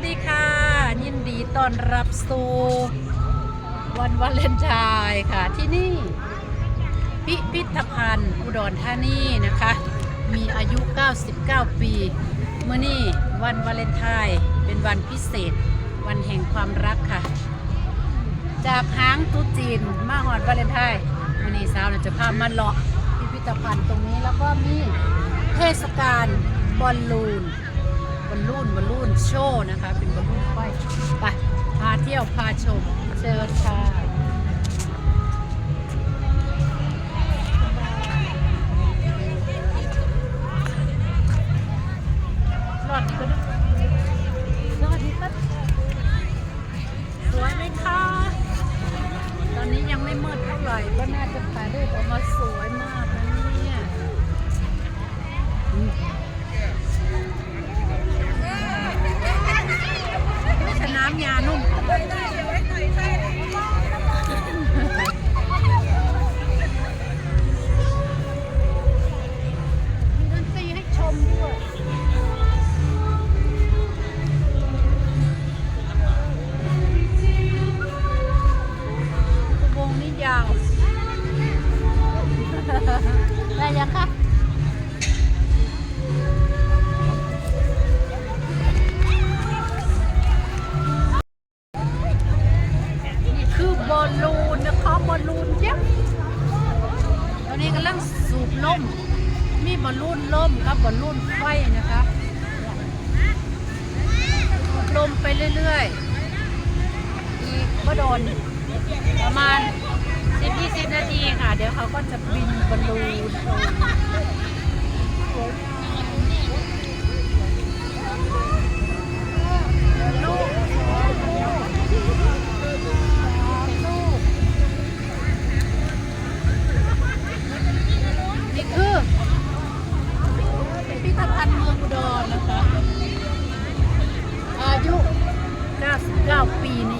วัสดีค่ะ ยินดีต้อนรับสู่วันวาเลนไทน์ค่ะที่นี่ พิพิธภัณฑ์อุดรธานีนะคะ มีอายุ 99 ปีเมื่อนี่วันวาเลนไทน์เป็นวันพิเศษ วันแห่งความรักค่ะ จากหางตุจีนมาหอดวาเลนไทน์วันนี้สาวเราจะพามาเลาะพิพิธภัณฑ์ตรงนี้แล้วก็มีเทศกาลบอลลูน ลลูนบอลลูนโชว์นะคะ เป็นบอลลูนไฟไปพาเที่ยวพาชมเชิญค่ะรอดก็ได้สวัสดีครับสวยไหมคะ ตอนนี้ยังไม่มืดเท่าไหร่ก็น่าจะถ่ายรูปออกมาสวยมาก ก็โดนประมาณ10-20นาทีค่ะ เดี๋ยวเขาก็จะบินบอลลูนลูกนี่คือพิพิธภัณฑ์เมืองอุดรนะคะ อายุ 99 ปีนี่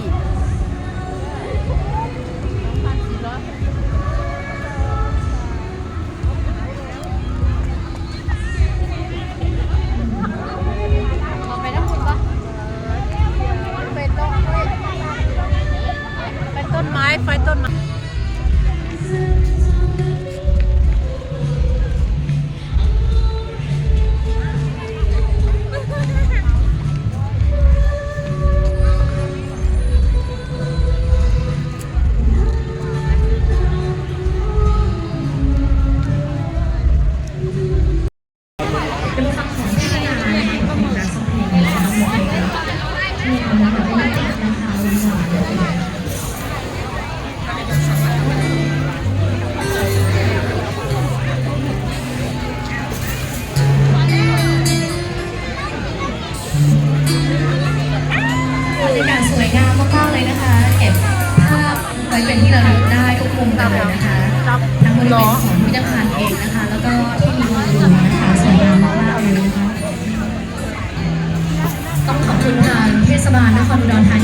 เป็นคำของที่นานะคะของรักสเพลงนะคะมีความรักแบบไม่ติดนะคะหวานๆเลยบรรยากาศสวยงามมากๆเลยนะคะ เก็บภาพไว้เป็นที่ระลึกได้ทุกมุมเลยนะคะทั้งบริเวณของพิพิธภัณฑ์เองนะคะ แล้วก็ที่ ศบาล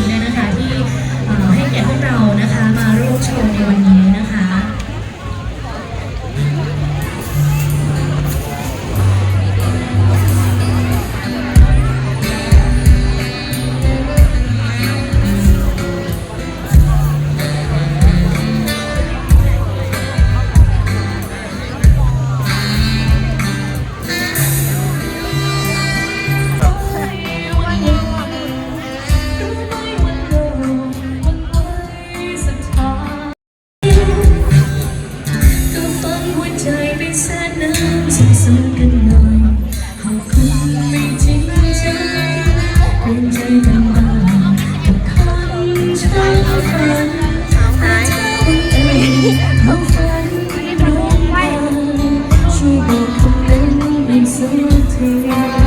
certainty.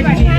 everybody.